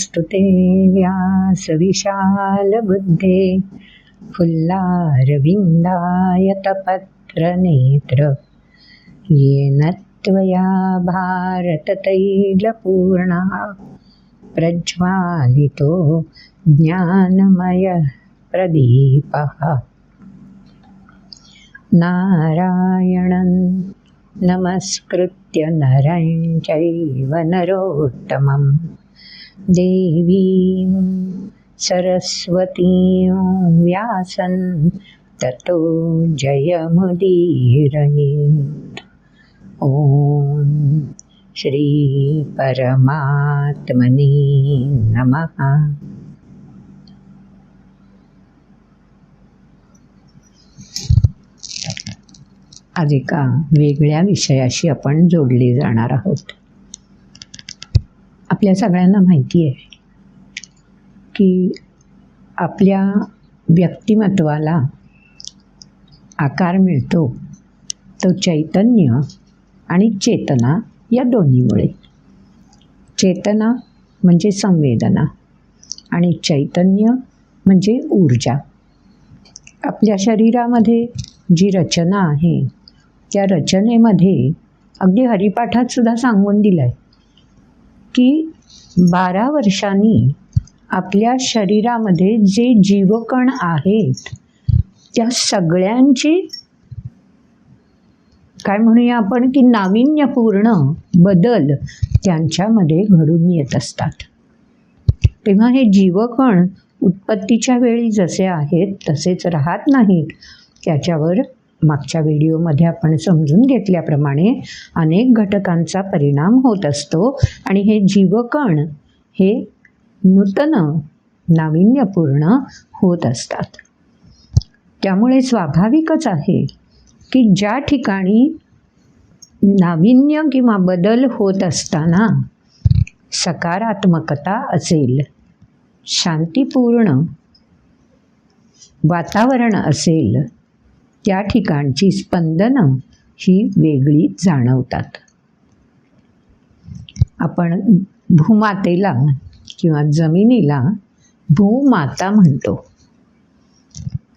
नमोऽस्तु व्यासविशालबुद्धे फुल्लारविन्दायतपत्रनेत्र येन त्वया भारततैलपूर्णः। प्रज्वालितो ज्ञानमयः प्रदीपः। नारायणं नमस्कृत्य नरं चैव नरोत्तमम्। देवीं सरस्वतीं व्यासं ततो जयमुदीरयेत्। ॐ श्रीपरमात्मने नमः। आज एका वेगळ्या विषयाशी आपण जोडले जाणार आहोत. आपल्या सगळ्यांना माहिती आहे की आपल्या व्यक्तिमत्वाला आकार मिळतो तो चैतन्य आणि चेतना या दोन्हीमुळे. चेतना म्हणजे संवेदना आणि चैतन्य म्हणजे ऊर्जा. आपल्या शरीरामध्ये जी रचना आहे त्या रचनेमध्ये अगदी हरिपाठात सुद्धा सांगून दिलं आहे की बारा वर्षांनी आपल्या शरीरामध्ये जे जीवकण आहेत त्या सगळ्यांची काय म्हणूया आपण की नाविन्यपूर्ण बदल त्यांच्यामध्ये घडून येत असतात. तेव्हा हे जीवकण उत्पत्तीच्या वेळी जसे आहेत तसेच राहत नाहीत त्याच्यावर मागच्या व्हिडिओमध्ये आपण समजून घेतल्याप्रमाणे अनेक घटकांचा परिणाम होत असतो. आणि हे जीवकण हे नूतन नाविन्यपूर्ण होत असतात. त्यामुळे स्वाभाविकच आहे की ज्या ठिकाणी नाविन्य किंवा बदल होत असताना सकारात्मकता असेल शांतीपूर्ण वातावरण असेल त्या ठिकाणची स्पंदनं ही वेगळी जाणवतात. आपण भूमातेला किंवा जमिनीला भूमाता म्हणतो.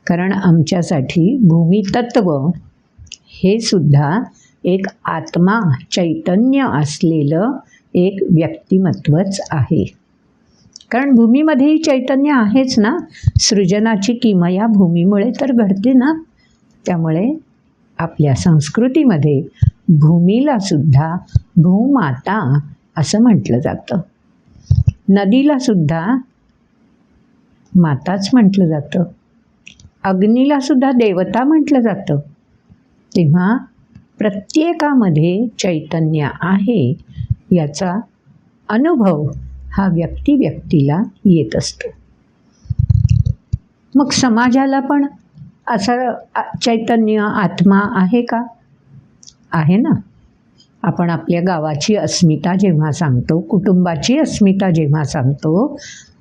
कारण आमच्यासाठी भूमितत्व हे सुद्धा एक आत्मा चैतन्य असलेलं एक व्यक्तिमत्वच आहे. कारण भूमीमध्येही चैतन्य आहेच ना? सृजनाची किमया भूमीमुळे तर घडते ना? त्यामुळे आपल्या संस्कृतीमध्ये भूमीला सुद्धा भूमाता असं म्हटलं जातं. नदीला सुद्धा माताच म्हटलं जातं. अग्नीला सुद्धा देवता म्हटलं जातं. तेव्हा प्रत्येकामध्ये चैतन्य आहे याचा अनुभव हा व्यक्ती व्यक्तीला येत असतो. मग समाजाला पण असं चैतन्य आत्मा आहे का? आहे ना. आपण आपल्या गावाची अस्मिता जेव्हा सांगतो कुटुंबाची अस्मिता जेव्हा सांगतो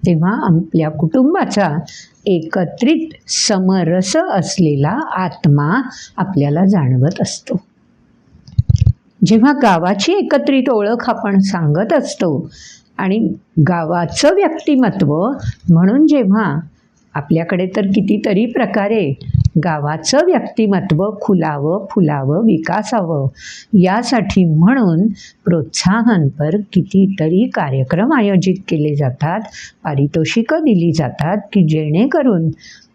तेव्हा आपल्या कुटुंबाचा एकत्रित समरस असलेला आत्मा आपल्याला जाणवत असतो. जेव्हा गावाची एकत्रित ओळख आपण सांगत असतो आणि गावाचं व्यक्तिमत्व म्हणून जेव्हा आपल्याकडे तर कितीतरी प्रकारे गावाचं व्यक्तिमत्व खुलावं फुलावं विकासावं यासाठी म्हणून प्रोत्साहनपर कितीतरी कार्यक्रम आयोजित केले जातात पारितोषिकं दिली जातात की जेणेकरून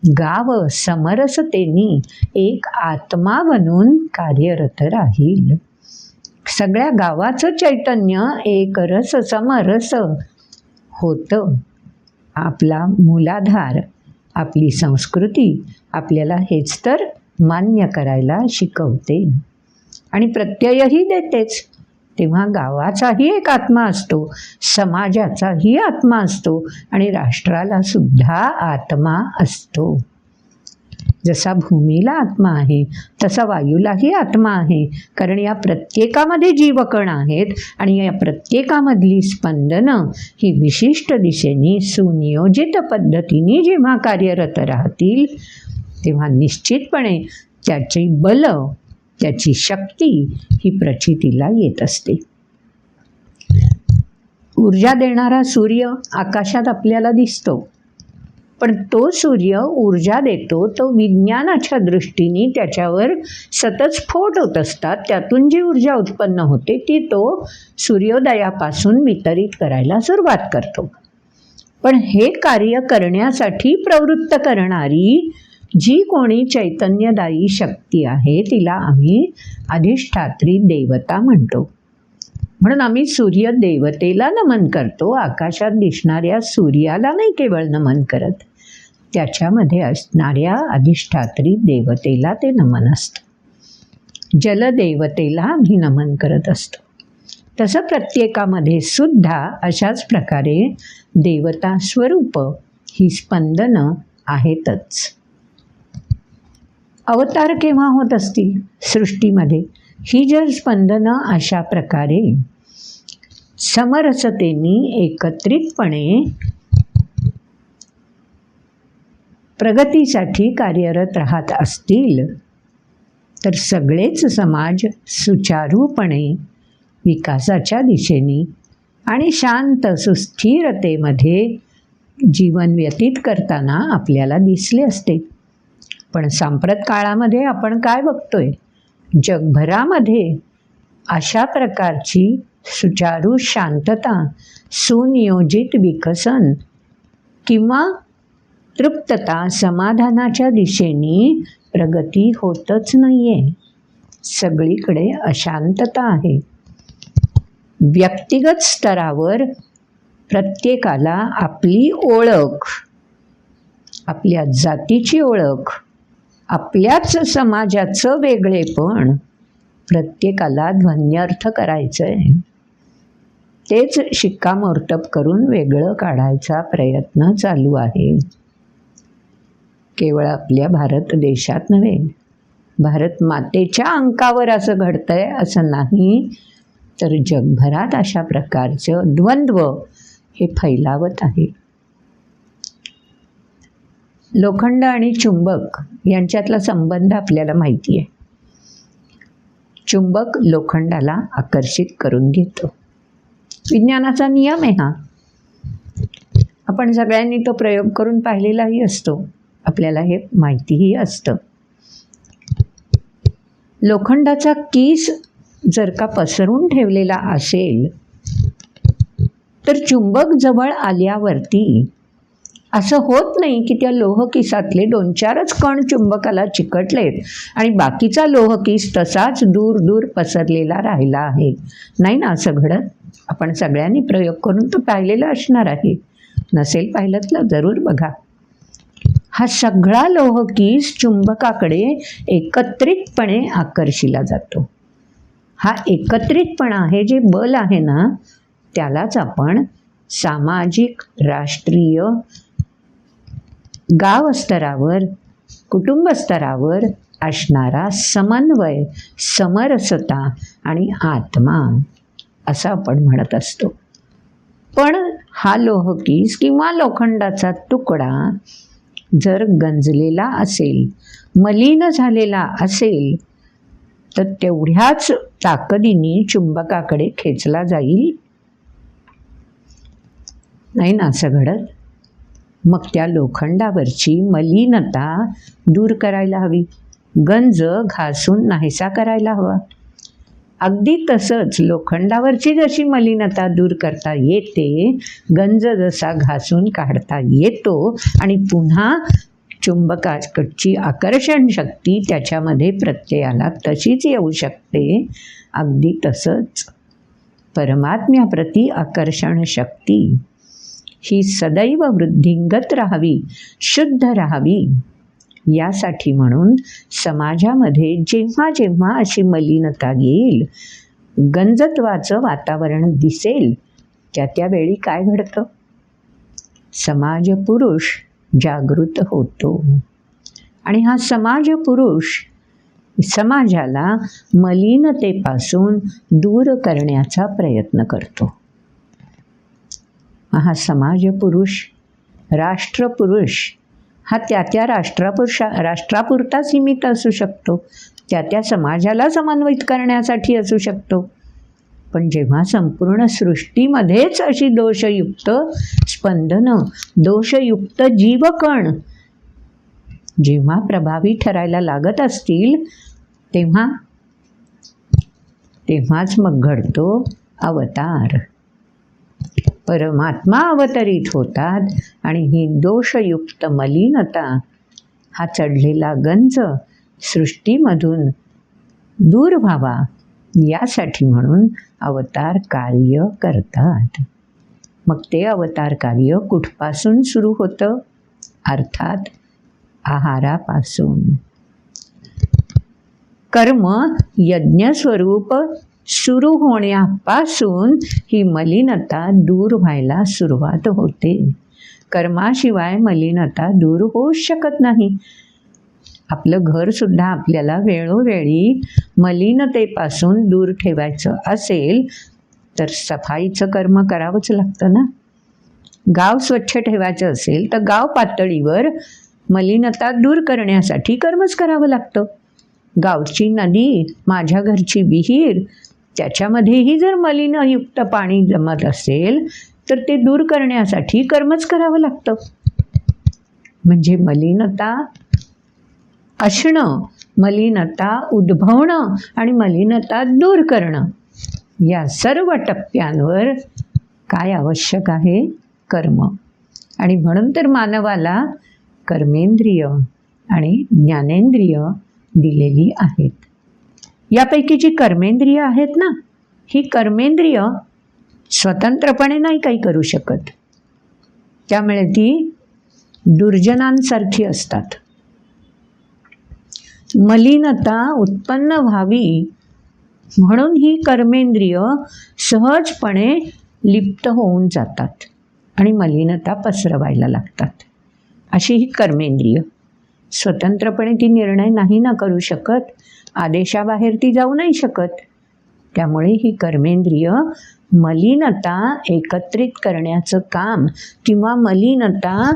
गाव समरसतेनी एक आत्मा बनून कार्यरत राहील. सगळ्या गावाचं चैतन्य एक रस समरस होतं. आपला मूलाधार आपली संस्कृती आपल्याला हेच तर मान्य करायला शिकवते. आणि प्रत्ययही देतेच. तेव्हा गावाचाही एक आत्मा असतो समाजाचाही आत्मा असतो आणि राष्ट्राला सुद्धा आत्मा असतो. जसा भूमीला आत्मा आहे तसा वायूलाही आत्मा आहे. कारण या प्रत्येकामध्ये जीवकण आहेत आणि या प्रत्येकामधली स्पंदनं ही विशिष्ट दिशेने सुनियोजित पद्धतीने जेव्हा कार्यरत राहतील तेव्हा निश्चितपणे त्याची बल त्याची शक्ती ही प्रचितीला येत असते. ऊर्जा देणारा सूर्य आकाशात आपल्याला दिसतो. पण तो सूर्य ऊर्जा देतो तो विज्ञानाच्या दृष्टीने त्याच्यावर सतत स्फोट होत असतात. त्यातून जी ऊर्जा उत्पन्न होते ती तो सूर्योदयापासून वितरित करायला सुरुवात करतो. पण हे कार्य करण्यासाठी प्रवृत्त करणारी जी कोणी चैतन्यदायी शक्ती आहे तिला आम्ही अधिष्ठात्री देवता म्हणतो. म्हणून आम्ही सूर्य देवतेला नमन करतो. आकाशात दिसणाऱ्या सूर्याला नाही केवळ नमन करत त्याच्यामध्ये असणाऱ्या अधिष्ठात्री देवतेला ते नमन असतं. जलदेवतेला आम्ही नमन करत असतो. तसं प्रत्येकामध्ये सुद्धा अशाच प्रकारे देवता स्वरूप ही स्पंदनं आहेतच. अवतार केव्हा होत असतील? सृष्टीमध्ये. ही जर स्पंदनं अशा प्रकारे समरसतेने एकत्रितपणे प्रगतीसाठी कार्यरत राहत असतील तर सगळेच समाज सुचारूपणे विकासाच्या दिशेने आणि शांत सुस्थिरतेमध्ये जीवन व्यतीत करताना आपल्याला दिसले असते. पण सांप्रत काळामध्ये आपण काय बघतोय? जगभरामध्ये अशा प्रकारची सुचारू शांतता सुनियोजित विकसन किंवा तृप्तता समाधानाच्या दिशेने प्रगती होतच नाही आहे सगळीकडे अशांतता आहे. व्यक्तिगत स्तरावर प्रत्येकाला आपली ओळख आपल्या जातीची ओळख आपल्याच समाजाचं वेगळेपण प्रत्येकाला ध्वन्यर्थ करायचं आहे तेच शिक्कामोर्तब करून वेगळं काढायचा प्रयत्न चालू आहे. केवळ आपल्या भारत देशात नव्हे भारत मातेच्या अंकावर असं घडतंय असं नाही तर जगभरात अशा प्रकारचं द्वंद्व हे फैलावत आहे. लोखंड आणि चुंबक यांच्यातला संबंध आपल्याला माहिती आहे चुंबक लोखंडाला आकर्षित करून घेतो. विज्ञानाचा नियम आहे हा. आपण सगळ्यांनी तो प्रयोग करून पाहिलेलाही असतो. आपल्याला हे माहितीही असतं. लोखंडाचा कीस जर का पसरून ठेवलेला असेल तर चुंबक जवळ आल्यावरती असं होत नाही की त्या लोहकिसातले दोन चारच कण चुंबकाला चिकटलेत आणि बाकीचा लोहकीस तसाच दूर दूर पसरलेला राहिला आहे. नाही ना असं घडत? आपण सगळ्यांनी प्रयोग करून तो पाहिलेला असणार आहे. नसेल पाहिलं तर जरूर बघा. हा सगळा लोहकीस चुंबकाकडे एकत्रितपणे आकर्षिला जातो. हा एकत्रितपणा हे जे बल आहे ना त्यालाच आपण सामाजिक राष्ट्रीय गाव स्तरावर कुटुंब स्तरावर असणारा समन्वय समरसता आणि आत्मा असं आपण म्हणत असतो. पण हा लोहकीस किंवा लोखंडाचा तुकडा जर गंजलेला असेल मलिन झालेला असेल तर तेवढ्याच ताकदीने चुंबकाकडे खेचला जाईल. नाही ना असं घडत? मग त्या लोखंडावरची मलिनता दूर करायला हवी. गंज घासून नाहीसा करायला हवा. अगदी तसंच लोखंडावरची जशी मलिनता दूर करता येते गंज जसा घासून काढता येतो आणि पुन्हा चुंबकाकडची आकर्षण शक्ती त्याच्यामध्ये प्रत्ययाला तशीच येऊ शकते. अगदी तसंच परमात्म्याप्रती आकर्षण शक्ती ही सदैव वृद्धिंगत राहावी शुद्ध राहावी. यासाठी म्हणून समाजामध्ये जेव्हा जेव्हा अशी मलिनता येईल गंजत्वाचं वातावरण दिसेल त्या त्यावेळी काय घडतं? समाज पुरुष जागृत होतो. आणि हा समाज पुरुष समाजाला मलिनतेपासून दूर करण्याचा प्रयत्न करतो. हा समाज पुरुष राष्ट्रपुरुष हा त्या त्या राष्ट्रापुरशा राष्ट्रापुरता सीमित असू शकतो. त्या त्या समाजाला समन्वित करण्यासाठी असू शकतो. पण जेव्हा संपूर्ण सृष्टीमध्येच अशी दोषयुक्त स्पंदनं दोषयुक्त जीवकण जेव्हा प्रभावी ठरायला लागत असतील तेव्हा तेव्हाच मग घडतो अवतार. परमात्मा अवतरित होतात आणि ही दोषयुक्त मलिनता हा चढलेला गंज सृष्टीमधून दूर व्हावा यासाठी म्हणून अवतार कार्य करतात. मग ते अवतार कार्य कुठपासून सुरू होतं? अर्थात आहारापासून. कर्म यज्ञस्वरूप सुरू होण्यापासून ही मलिनता दूर व्हायला सुरुवात होते. कर्माशिवाय मलिनता दूर होऊ शकत नाही. आपलं घरसुद्धा आपल्याला वेळोवेळी मलिनतेपासून दूर ठेवायचं असेल तर सफाईचं कर्म करावंच लागतं ना? गाव स्वच्छ ठेवायचं असेल तर गाव पातळीवर मलिनता दूर करण्यासाठी कर्मच करावं लागतं. गावची नदी माझ्या घरची विहीर त्याच्यामध्येही जर मलिनयुक्त पाणी जमत असेल तर ते दूर करण्यासाठी कर्मच करावं लागतं. म्हणजे मलिनता असणं मलिनता उद्भवणं आणि मलिनता दूर करणं या सर्व टप्प्यांवर काय आवश्यक आहे? कर्म. आणि म्हणून तर मानवाला कर्मेंद्रिय आणि ज्ञानेंद्रिय दिलेली आहेत. यापैकी जी कर्मेंद्रिय आहेत ना ही कर्मेंद्रिय स्वतंत्रपणे नाही काही करू शकत. त्यामुळे ती दुर्जनांसारखी असतात. मलिनता उत्पन्न व्हावी म्हणून ही कर्मेंद्रिय सहजपणे लिप्त होऊन जातात आणि मलिनता पसरवायला लागतात. अशी ही कर्मेंद्रिय. स्वतंत्रपणे ती निर्णय नाही ना करू शकत आदेशाबाहेर ती जाऊ नाही शकत. त्यामुळे ही कर्मेंद्रिय मलिनता एकत्रित करण्याचं काम किंवा मलिनता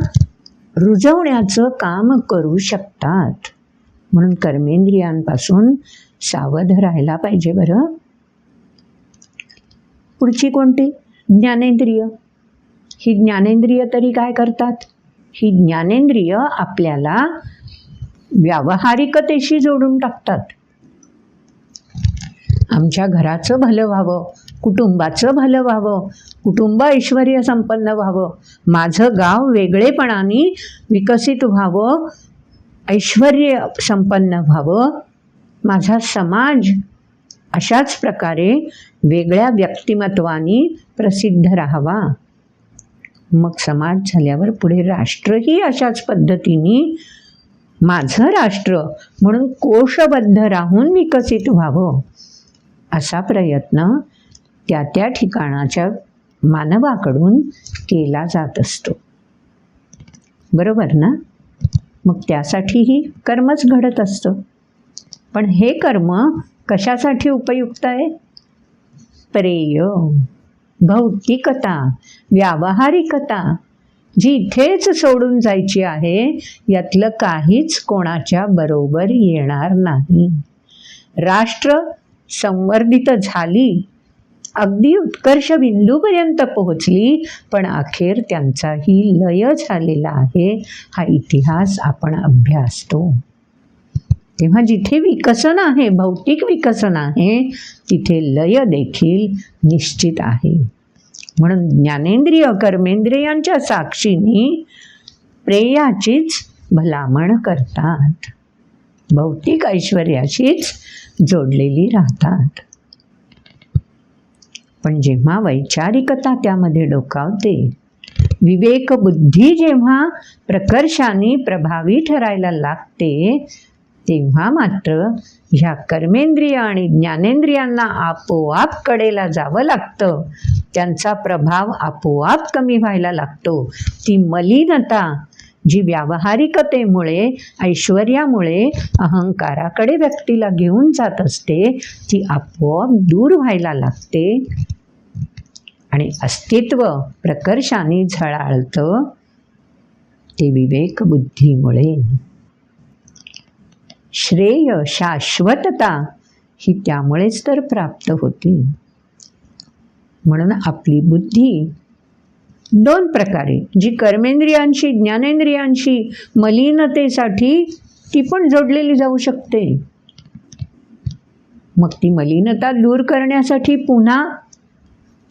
रुजवण्याचं काम करू शकतात. म्हणून कर्मेंद्रियांपासून सावध राहायला पाहिजे बरं. पुढची कोणती? ज्ञानेंद्रिय. ही ज्ञानेंद्रिय तरी काय करतात? ही ज्ञानेंद्रिय आपल्याला व्यावहारिकतेशी जोडून टाकतात. आमच्या घराचं भलं व्हावं कुटुंबाचं भलं व्हावं कुटुंब ऐश्वर्य संपन्न व्हावं माझं गाव वेगळेपणाने विकसित व्हावं ऐश्वर्य संपन्न व्हावं माझा समाज अशाच प्रकारे वेगळ्या व्यक्तिमत्वानी प्रसिद्ध राहावा. मग समाज झाल्यावर पुढे राष्ट्रही अशाच पद्धतीने माझं राष्ट्र म्हणून कोशबद्ध राहून विकसित व्हावं असा प्रयत्न त्या त्या ठिकाणाच्या मानवाकडून केला जात असतो. बरोबर ना? मग त्यासाठीही कर्मच घडत असतं. पण हे कर्म कशासाठी उपयुक्त आहे? प्रेय भौतिकता व्यावहारिकता जी इथेच सोडून जायची आहे यातलं काहीच कोणाच्या बरोबर येणार नाही. राष्ट्र संवर्धित झाली. अगदी उत्कर्ष बिंदूपर्यंत पोहोचली पण अखेर त्यांचाही लय झालेला आहे हा इतिहास आपण अभ्यासतो. तेव्हा जिथे विकसन आहे भौतिक विकसन आहे तिथे लय देखील निश्चित आहे. म्हणून ज्ञानेंद्रिय कर्मेंद्रियांच्या साक्षीने प्रेयाचीच भलामण करतात. भौतिक ऐश्वर्याशीच जोडलेली राहतात. पण जेव्हा वैचारिकता त्यामध्ये डोकावते विवेक बुद्धी जेव्हा प्रकर्षाने प्रभावी ठरायला लागते तेव्हा मात्र ह्या कर्मेंद्रिय आणि ज्ञानेंद्रियांना आपोआप कडेला जावं लागतं. त्यांचा प्रभाव आपोआप कमी व्हायला लागतो. ती मलिनता जी व्यावहारिकतेमुळे ऐश्वर्यामुळे अहंकाराकडे व्यक्तीला घेऊन जात असते ती आपोआप दूर व्हायला लागते. आणि अस्तित्व प्रकर्षाने झळाळतं ते विवेक बुद्धीमुळे श्रेय शाश्वतता ही त्यामुळेच तर प्राप्त होते. म्हणून आपली बुद्धी दोन प्रकारे जी कर्मेंद्रियांशी ज्ञानेंद्रियांशी मलिनतेसाठी ती पण जोडलेली जाऊ शकते. मग ती मलिनता दूर करण्यासाठी पुन्हा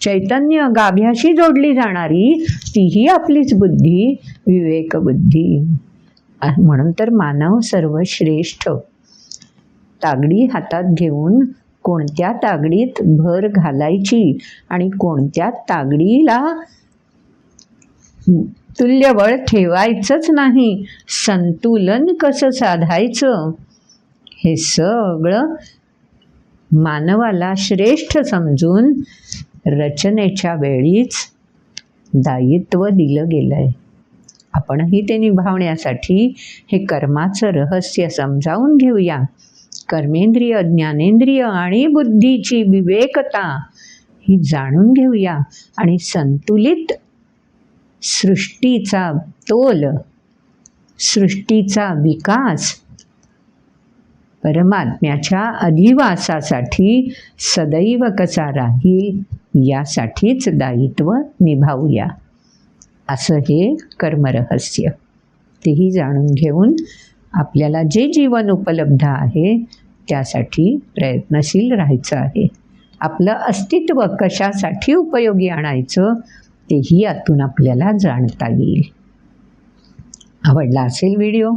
चैतन्य गाभ्याशी जोडली जाणारी तीही आपलीच बुद्धी विवेकबुद्धी. म्हणून तर मानव सर्वश्रेष्ठ. तागडी हातात घेऊन कोणत्या तागडीत भर घालायची आणि कोणत्या तागडीला तुल्यबळ ठेवायचंच नाही संतुलन कसं साधायचं? हे सगळं मानवाला श्रेष्ठ समजून रचनेच्या वेळीच दायित्व दिलं गेलं आहे आपणही ते निभावण्यासाठी हे कर्माचं रहस्य समजावून घेऊया. कर्मेंद्रिय ज्ञानेंद्रिय आणि बुद्धीची विवेकता ही जाणून घेऊया. आणि संतुलित सृष्टीचा तोल सृष्टीचा विकास परमात्म्याच्या अधिवासासाठी सदैव कसा राहील यासाठीच दायित्व निभावूया. असं हे कर्मरहस्य. तेही जाणून घेऊन आपल्याला जे जीवन उपलब्ध आहे त्यासाठी प्रयत्नशील राहायचं आहे. आपलं अस्तित्व कशासाठी उपयोगी आणायचं तेही यातून आपल्याला जाणता येईल. आवडला असेल व्हिडिओ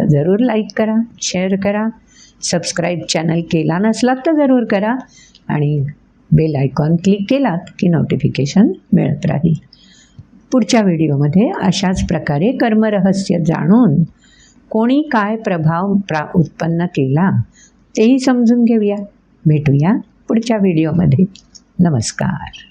तर जरूर लाईक करा शेअर करा. सबस्क्राईब चॅनल केला नसलात तर जरूर करा. आणि बेल आयकॉन क्लिक केलात की नोटिफिकेशन मिळत राहील. पुढच्या व्हिडिओमध्ये अशाच प्रकारे कर्मरहस्य जाणून कोणी काय प्रभाव प्रा उत्पन्न केला तेही समजून घेऊया. भेटूया पुढच्या व्हिडिओमध्ये. नमस्कार.